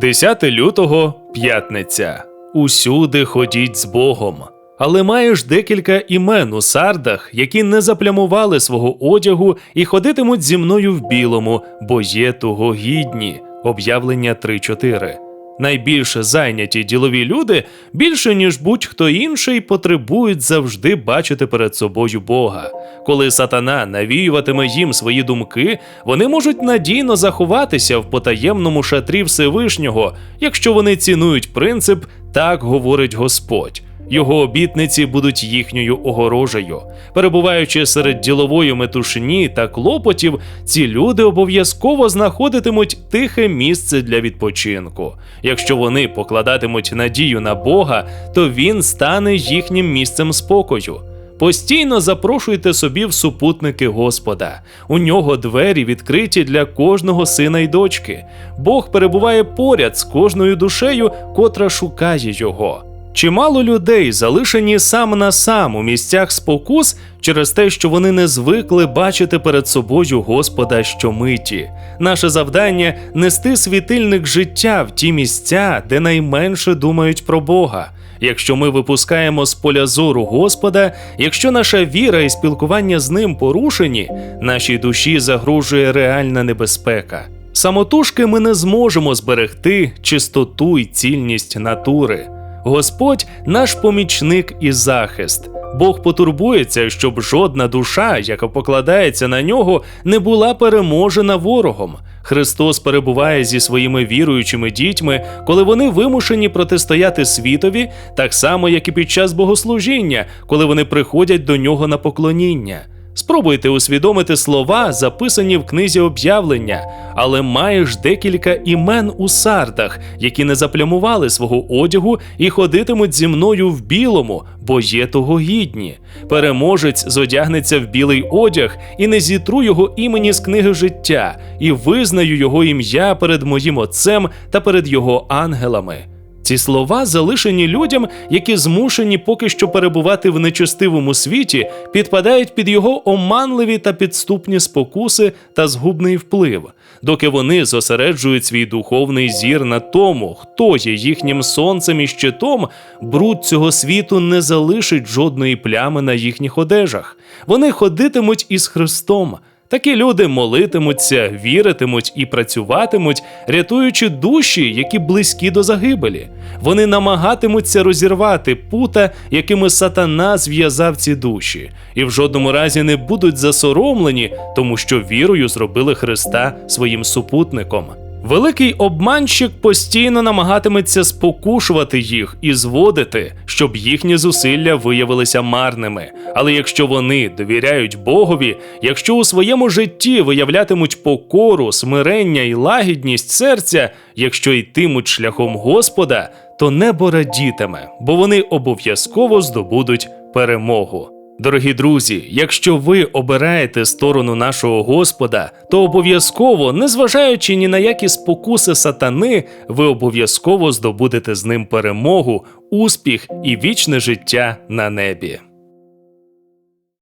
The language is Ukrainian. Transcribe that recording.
10 лютого п'ятниця. Усюди ходіть з Богом. Але маєш декілька імен у сардах, які не заплямували свого одягу і ходитимуть зі мною в білому, бо є того гідні. Об'явлення 3.4. Найбільше зайняті ділові люди більше ніж будь-хто інший потребують завжди бачити перед собою Бога. Коли сатана навіюватиме їм свої думки, вони можуть надійно заховатися в потаємному шатрі Всевишнього, якщо вони цінують принцип так говорить Господь. Його обітниці будуть їхньою огорожею. Перебуваючи серед ділової метушні та клопотів, ці люди обов'язково знаходитимуть тихе місце для відпочинку. Якщо вони покладатимуть надію на Бога, то він стане їхнім місцем спокою. Постійно запрошуйте собі в супутники Господа. У нього двері відкриті для кожного сина й дочки. Бог перебуває поряд з кожною душею, котра шукає його. Чимало людей залишені сам на сам у місцях спокус через те, що вони не звикли бачити перед собою Господа щомиті. Наше завдання нести світильник життя в ті місця, де найменше думають про Бога. Якщо ми випускаємо з поля зору Господа, якщо наша віра і спілкування з ним порушені, нашій душі загрожує реальна небезпека. Самотужки ми не зможемо зберегти чистоту і цільність натури. Господь наш помічник і захист. Бог потурбується, щоб жодна душа, яка покладається на нього, не була переможена ворогом. Христос перебуває зі своїми віруючими дітьми, коли вони вимушені протистояти світові, так само як і під час богослужіння, коли вони приходять до нього на поклоніння. Спробуйте усвідомити слова, записані в книзі об'явлення, але маєш декілька імен у сардах, які не заплямували свого одягу і ходитимуть зі мною в білому, бо є того гідні. Переможець зодягнеться в білий одяг і не зітру його імені з книги життя, і визнаю його ім'я перед моїм отцем та перед його ангелами. Ці слова залишені людям, які змушені поки що перебувати в нечестивому світі, підпадають під його оманливі та підступні спокуси та згубний вплив, доки вони зосереджують свій духовний зір на тому, хто є їхнім сонцем і щитом, бруд цього світу не залишить жодної плями на їхніх одежах. Вони ходитимуть із Христом. Такі люди молитимуться, віритимуть і працюватимуть, рятуючи душі, які близькі до загибелі. Вони намагатимуться розірвати пута, якими сатана зв'язав ці душі, і в жодному разі не будуть засоромлені, тому що вірою зробили Христа своїм супутником. Великий обманщик постійно намагатиметься спокушувати їх і зводити, щоб їхні зусилля виявилися марними. Але якщо вони довіряють Богові, якщо у своєму житті виявлятимуть покору, смирення і лагідність серця, якщо йтимуть шляхом Господа, то небо радітиме, бо вони обов'язково здобудуть перемогу. Дорогі друзі, якщо ви обираєте сторону нашого Господа, то обов'язково, незважаючи ні на які спокуси сатани, ви обов'язково здобудете з ним перемогу, успіх і вічне життя на небі.